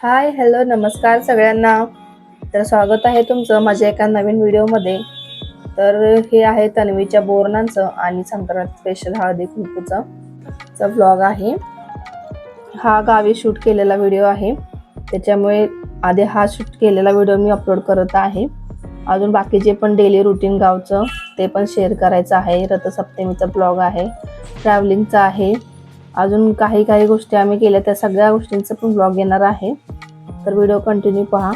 Hi hello नमस्कार सगळ्यांना. तर स्वागत आहे तुमचं माझ्या एका नवीन व्हिडिओमध्ये. तर हे आहे तन्वीच्या बोरणांचं आणि संक्रांत स्पेशल हळदी कुंकूचा चा व्लॉग आहे. हा गावी शूट केलेला व्हिडिओ आहे. त्याच्यामुळे आधी हा शूट केलेला व्हिडिओ मी अपलोड करत आहे. अजून बाकीचे पण डेली रुटीन गावचं ते पण शेअर करायचं आहे. रथसप्तमीचा ब्लॉग आहे ट्रॅव्हलिंगचा आहे. अजून काही काही गोष्टी आम्ही केल्या त्या सगळ्या गोष्टींचं पण ब्लॉग येणार आहे. तर व्हिडिओ कंटिन्यू पहा?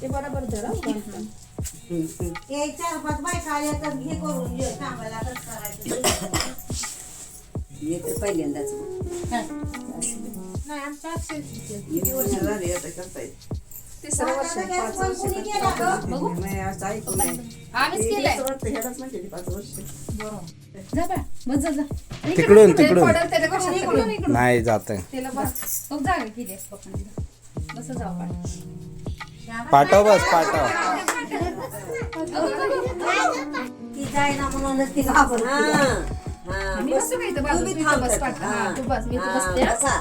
ते बरोबर. मी तर पहिल्यांदाच नाही, आमच्या किती वर्ष वर्ष पाच वर्ष केलं? बघू नाही असं ऐकून नाही आम्हीच केलंय असं वाटतं ह्यालाच म्हणजे पाच वर्ष जा बा, बस जा, जा. इकडे तिकडून तिकडून पडेल त्याच्या कशात इकडून, इकडून. नाही जात तिला बस खूप जागा केली आहे पप्पांनी. बस जाऊ पाठ. पाठव बस पाठव ती जाईना म्हणूनच ती घाबरते. हा मी बसू का इथं बाजूला? तू इथं बस पाठ. हा, तू बस मी इथं बसते हा. बसा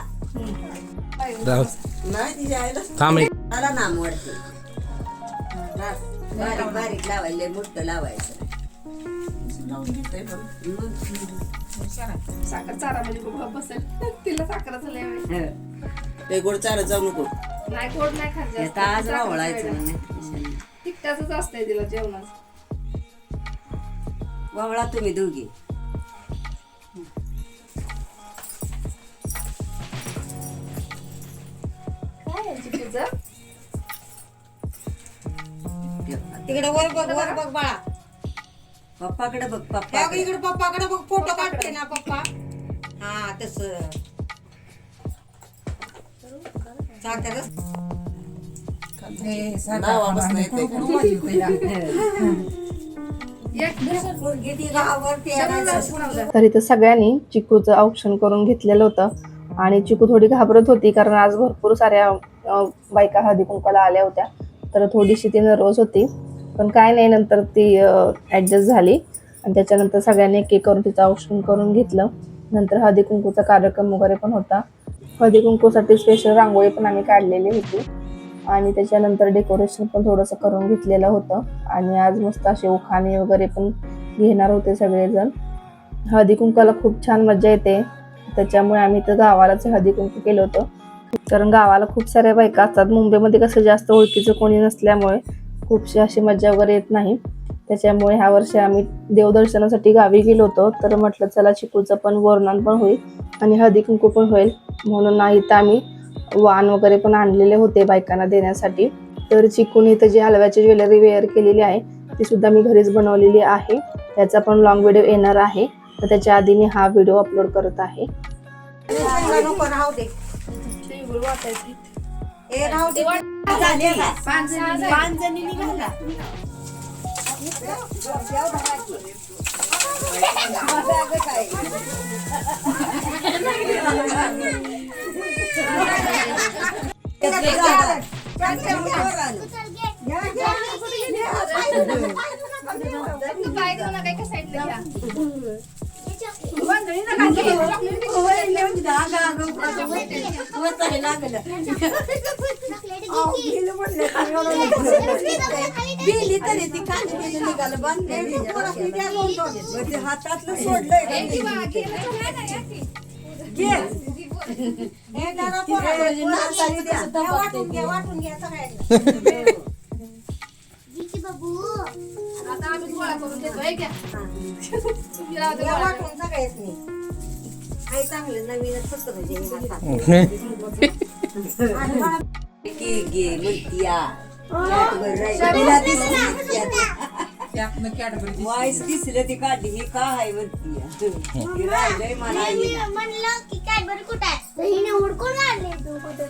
राहू. नाही तिच्या आईला थांब एक मला नाम वाढते बारीक बारीक लावायला मोठं लावायचं. मग, साखर चारा म्हणजे बघ बसेल. तिला साखर झाले हं. ते गोड चालत जाऊ नको. नाही गोड नाही खात आज असतंय तिला वावळा तुम्ही दोघी. काय आहे तिकडे वर बघ वर बघ बाळा. पप्पाकडे बघ त्या पप्पा इकडे पप्पाकडे बघ फोटो काढते ना पप्पा. हा तस. तर इथं सगळ्यांनी चिकूचं औक्षण करून घेतलेलं होतं. आणि चिकू थोडी घाबरत होती कारण आज भरपूर साऱ्या बायका हळदी कुंकाला आल्या होत्या. तर थोडीशी ती नर्वस होती. पण काय नाही नंतर ती ॲडजस्ट झाली. आणि त्याच्यानंतर सगळ्यांनी एक एक करून तिचं औषण करून घेतलं. नंतर हळदी कुंकूचा कार्यक्रम वगैरे पण होता. हळदी कुंकूसाठी स्पेशल रांगोळी पण आम्ही काढलेली होती. आणि त्याच्यानंतर डेकोरेशन पण थोडंसं करून घेतलेलं होतं. आणि आज मस्त असे उखाणे वगैरे पण घेणार होते सगळेजण. हळदी कुंकाला खूप छान मजा येते. त्याच्यामुळे आम्ही तर गावालाच हळदी कुंकू केलं होतं. कारण गावाला खूप साऱ्या बायका असतात. मुंबईमध्ये कसं जास्त ओळखीचं कोणी नसल्यामुळे खूपशी अशी मजा वगैरे येत नाही. त्याच्यामुळे ह्या वर्षी आम्ही देवदर्शनासाठी गावी गेलो होतो. तर म्हटलं चला चिकूचं पण वर्णन पण होईल आणि हळदी कुंकू पण होईल. म्हणून नाही इथं आम्ही वाण वगैरे पण आणलेले होते बायकांना देण्यासाठी. तर चिकून इथं जी हलव्याची ज्वेलरी वेअर केलेली आहे ती सुद्धा मी घरीच बनवलेली आहे. त्याचा पण लॉंग व्हिडिओ येणार आहे. तर त्याच्या आधी मी हा व्हिडिओ अपलोड करत आहे. ए राहू दे झाले का? पाच सहा जण. पाच जणी निघाला तू तरी ती बिली निघालं बांधले हातातलं सोडलंय वाटून घ्या वाटून घ्या सगळ्यांना. आता आम्ही गोळा करून हे आई चांगलं नवीनच फक्त म्हणजे गे म्हणतीया. तिला दिसली वाईस दिसलं ती काढली ही का आहे ती राहिलंय मला. म्हणलं की काय बरं कुठं आहे? हिने हुडकून आणले तू कुठं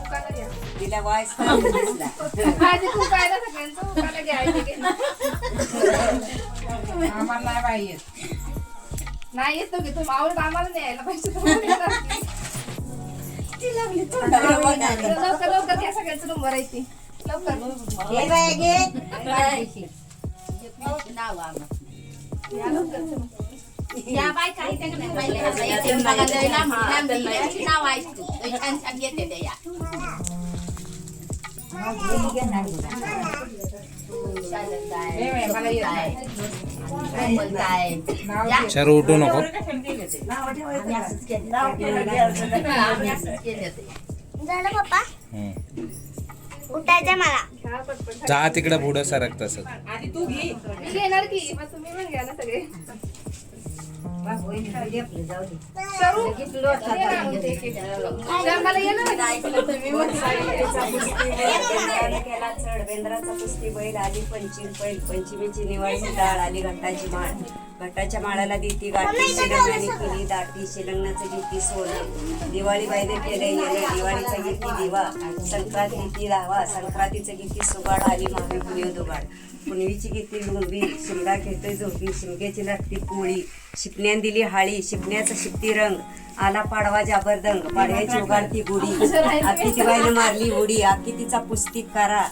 उकाला घ्या. तिला वाईस काढली दिसला? आधी तू काय ना सगळ्यांचं उकाला घ्या, इथे घे. नाही येतो. की तुम्ही आवडत आम्हाला नाही यायला पाहिजे येणार नाही. तोंडाला बघायला. लवकर लवकर घ्या सगळ्यांचं नंबर आहे ती लवकर हे बाया घे या लवकर या बायका आहेत त्या का नाही? बायका आहेत. या त्या बघा, लय लांब- लांब यांची नावं आहेत ती. लय छान छान येते त्या या. चल उठू नको. ते. झालं पप्पा. उठायचं मला. जा तिकडे पुढं सरक तसं. मी घेणार की मग तुम्ही पण घ्या ना सगळे. केला चढ बेंद्राचा कुस्ती बैल आली बैल पंचमीची निवाळी डाळ आली घटाची माळ. घटाच्या माळाला देती गाठी शिलंगणाने केली दाटी शिलंगणाचं घेती सोनं. दिवाळी बाईने केले येणं दिवाळीचा घेती दिवा. संक्रांत घेती लावा. संक्रांतीचं घेती सुगाड आली मागे पुणे दुगाड. पुनवीची घेती लुंबी शिमगा घेतोय झोपी शिमग्याची लागती पोळी. शिपण्यान दिली हाळी शिपण्याचा शिपती रंग आला पाडवा जाबरदंग पाडव्याची उगाडती गुढी आखी मारली उडी आखी तिचा पुस्तिक करा.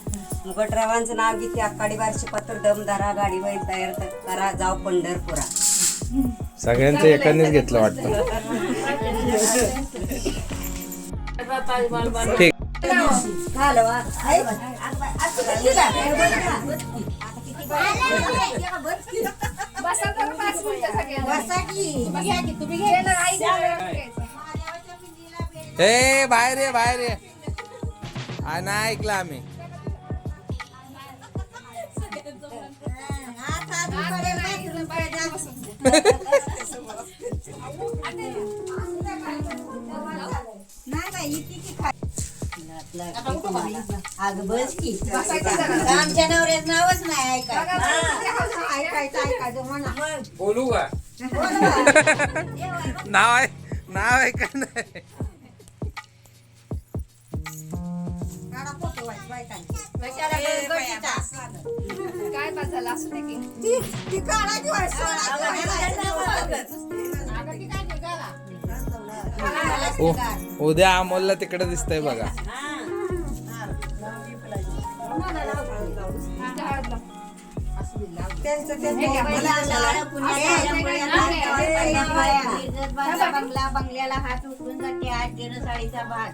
मुगटरावांचं नाव घेते आकाडी बारशे पत्र दमदारा गाडी बाई तयार करा जाव पंढरपुरा. सगळ्यांचं एकानेच घेतलं वाटतं. ठीक. घालवा. बसा तर पाच मिनिटं सगळ्यांना. तुम्ही घ्या की, तुम्ही घ्या ना, आई घ्या ना, घ्यायचं. ए बाहेर ये बाहेर ये आ, नाही ऐकलं आम्ही अगं बस की नाही बघा, किती हौस आहे. ऐकायचं. ऐकायचं म्हणा बोलू. का? नाव आहे नाव आहे का नाही? काय पास झालं. असू दे की. उ- उद्या अमोलला तिकडे दिसतंय बघा. बंगला बंगल्याला हात उचलून जाते. आठ गेलं साडीचा भात.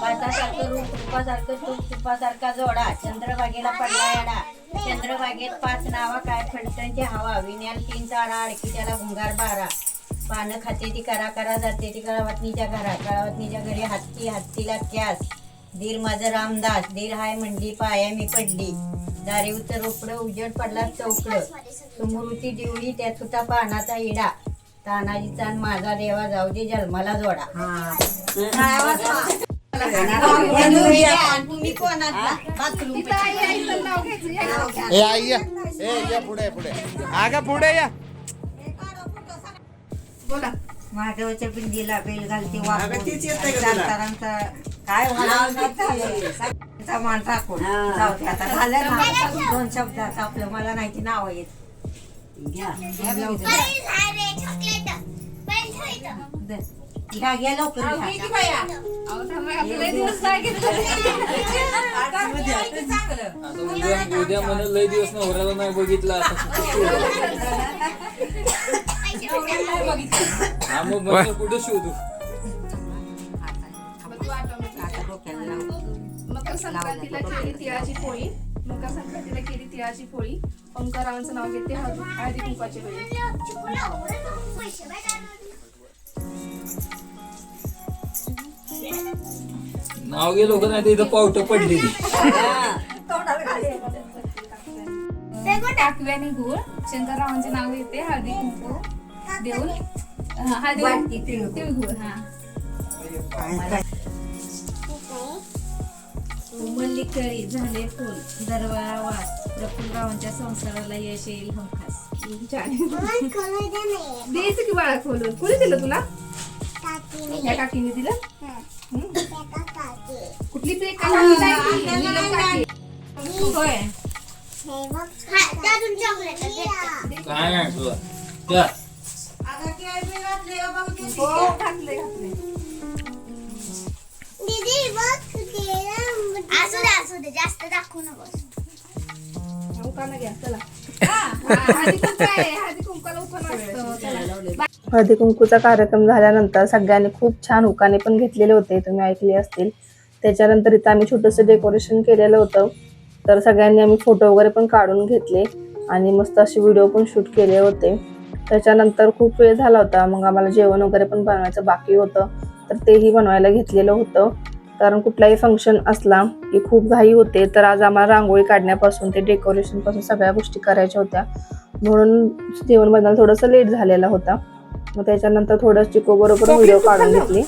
भातासारखं रूप रूपासारखं तूप तुपासारखा जोडा. चंद्रभागेला पडला येडा. चंद्रभागेत पाच नावा काय? खडकांची हवा. विण्याल तीन चाळा अडकी त्याला भुंगार बारा. पानं खाते ती करा करा जाते ती कळावतनीच्या घरा. कळावतनीच्या घरी हत्ती हत्तीला क्यास धीर माझं रामदास धीर हाय म्हणली पाया मी पडली. दारी उतर रोपडं उजड पडला चौकडं. समृती दिवळी त्यात होता पानाचा इडा. तानाजीचा आणि माझा देवा जाऊ दे जन्माला जोडा. कोणाचा. ए आई या. ए या पुढे पुढे. आगा पुढे या. बोला. महादेवाच्या पिंडीला बेल घालते वापरांचा काय होणार मान टाकून. जाऊ दे आता झालं ना दोन शब्दात आपलं मला नाही ती नाव येत. घ्या. घ्या लवकर उद्या मला लय दिवस नवऱ्याला नाही बघितला हा मग कुठं शोधू. आता डोक्याला लावू. मकर संक्रांतीला केली तिळाची पोळी मकर संक्रांतीला केली तिळाची पोळी ओंकारावांचं नाव घेते हळदी कुंकवाची वेळी नाव गेलो का नाही तर इथं पावटं पडलेली टाकवी आणि गुळ. शंकररावांचे नाव येते हळदी कुंकू देऊन. हा, हळदी तिळगुळ हा. कळी झाले फुल दरवाळा वास. प्रफुल्लरावांच्या संसाराला यश येईल हमखास द्यायचं की बाळा खोलून. कोणी दिलं तुला? त्या काकीने दिलं? कुठली तरी काकी. होय. काय नाही तुला. हो घातले घातले दीदी बघ. जास्त दाखवू हा, हळदी कुंकूचा कार्यक्रम झाल्यानंतर सगळ्यांनी खूप छान उकाने पण घेतलेले होते तुम्ही ऐकले असतील. त्याच्यानंतर इथं आम्ही छोटंसं डेकोरेशन केलेलं होतं. तर सगळ्यांनी आम्ही फोटो वगैरे पण काढून घेतले आणि मस्त असे व्हिडिओ पण शूट केले होते. त्याच्यानंतर खूप वेळ झाला होता मग आम्हाला जेवण वगैरे पण बनवायचं बाकी होतं. तर तेही बनवायला घेतलेलं होतं. कारण कुठलाही फंक्शन असला की खूप घाई होते तर आज आम्हाला रांगोळी काढण्यापासून ते डेकोरेशनपासून सगळ्या गोष्टी करायच्या होत्या. म्हणून जेवण बनवायला थोडंसं लेट झालेला होता. मग त्याच्यानंतर थोडं चिको बरोबर व्हिडिओ काढून घेतली.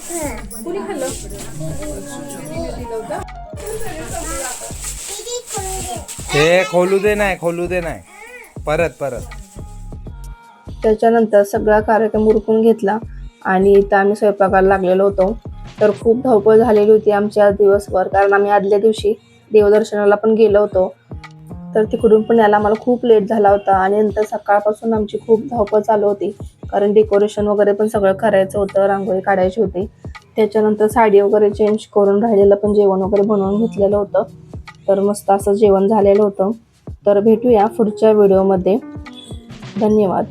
हे खोलू दे नाही खोलू दे नाही. परत परत. त्याच्यानंतर सगळा कार्यक्रम उरकून घेतला आणि इथं आम्ही स्वयंपाकाला लागलेलो होतो. तर खूप धावपळ झालेली होती आमच्या दिवसभर. कारण आम्ही आदल्या दिवशी देवदर्शनाला पण गेलो होतो. तर तिकडून पण यायला आम्हाला खूप लेट झाला होता. आणि नंतर सकाळपासून आमची खूप धावपळ चालू होती. कारण डेकोरेशन वगैरे पण सगळं करायचं होतं रांगोळी काढायची होती. त्याच्यानंतर साडी वगैरे चेंज करून राहिलेलं पण जेवण वगैरे बनवून घेतलेलं होतं. तर मस्त असं जेवण झालेलं होतं. तर भेटूया पुढच्या व्हिडिओमध्ये धन्यवाद.